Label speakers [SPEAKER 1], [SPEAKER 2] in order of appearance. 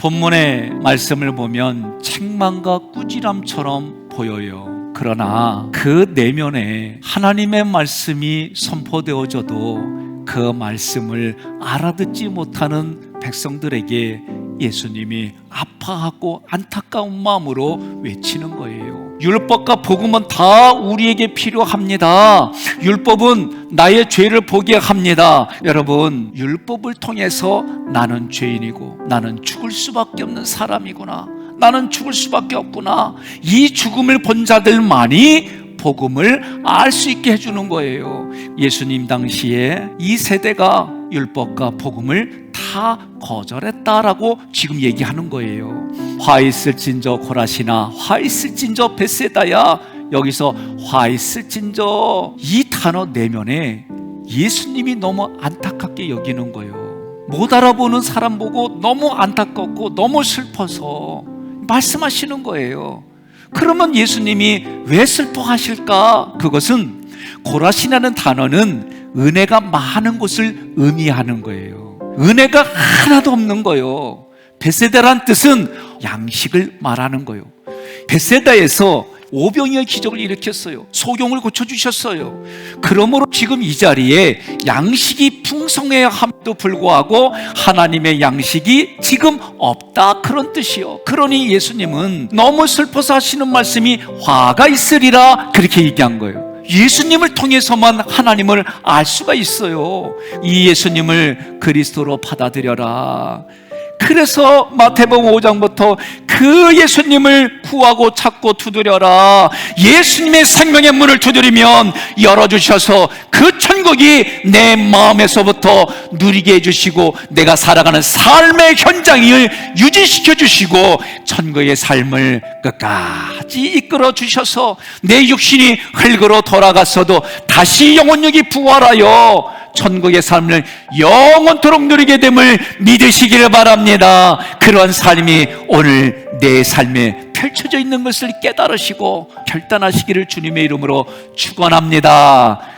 [SPEAKER 1] 본문의 말씀을 보면 책망과 꾸지람처럼 보여요. 그러나 그 내면에 하나님의 말씀이 선포되어져도 그 말씀을 알아듣지 못하는 백성들에게 예수님이 아파하고 안타까운 마음으로 외치는 거예요. 율법과 복음은 다 우리에게 필요합니다. 율법은 나의 죄를 보게 합니다. 여러분, 율법을 통해서 나는 죄인이고 나는 죽을 수밖에 없는 사람이구나. 나는 죽을 수밖에 없구나. 이 죽음을 본 자들만이 복음을 알 수 있게 해주는 거예요. 예수님 당시에 이 세대가 율법과 복음을 다 거절했다라고 지금 얘기하는 거예요. 화 있을진저 고라시나 화 있을진저 베세다야 여기서 화 있을진저 이 단어 내면에 예수님이 너무 안타깝게 여기는 거예요. 못 알아보는 사람 보고 너무 안타깝고 너무 슬퍼서 말씀하시는 거예요. 그러면 예수님이 왜 슬퍼하실까? 그것은 고라시라는 단어는 은혜가 많은 곳을 의미하는 거예요. 은혜가 하나도 없는 거예요. 베세다란 뜻은 양식을 말하는 거예요. 베세다에서 오병이의 기적을 일으켰어요. 소경을 고쳐주셨어요. 그러므로 지금 이 자리에 양식이 풍성해야 함도 불구하고 하나님의 양식이 지금 없다. 그런 뜻이요. 그러니 예수님은 너무 슬퍼서 하시는 말씀이 화가 있으리라. 그렇게 얘기한 거예요. 예수님을 통해서만 하나님을 알 수가 있어요. 이 예수님을 그리스도로 받아들여라. 그래서 마태복음 5장부터 그 예수님을 구하고 찾고 두드려라. 예수님의 생명의 문을 두드리면 열어주셔서 그 천국이 내 마음에서부터 누리게 해주시고 내가 살아가는 삶의 현장을 유지시켜 주시고 천국의 삶을 끝까지 이끌어 주셔서 내 육신이 흙으로 돌아갔어도 다시 영혼력이 부활하여 천국의 삶을 영원토록 누리게 됨을 믿으시기를 바랍니다. 그런 삶이 오늘 내 삶에 펼쳐져 있는 것을 깨달으시고 결단하시기를 주님의 이름으로 축원합니다.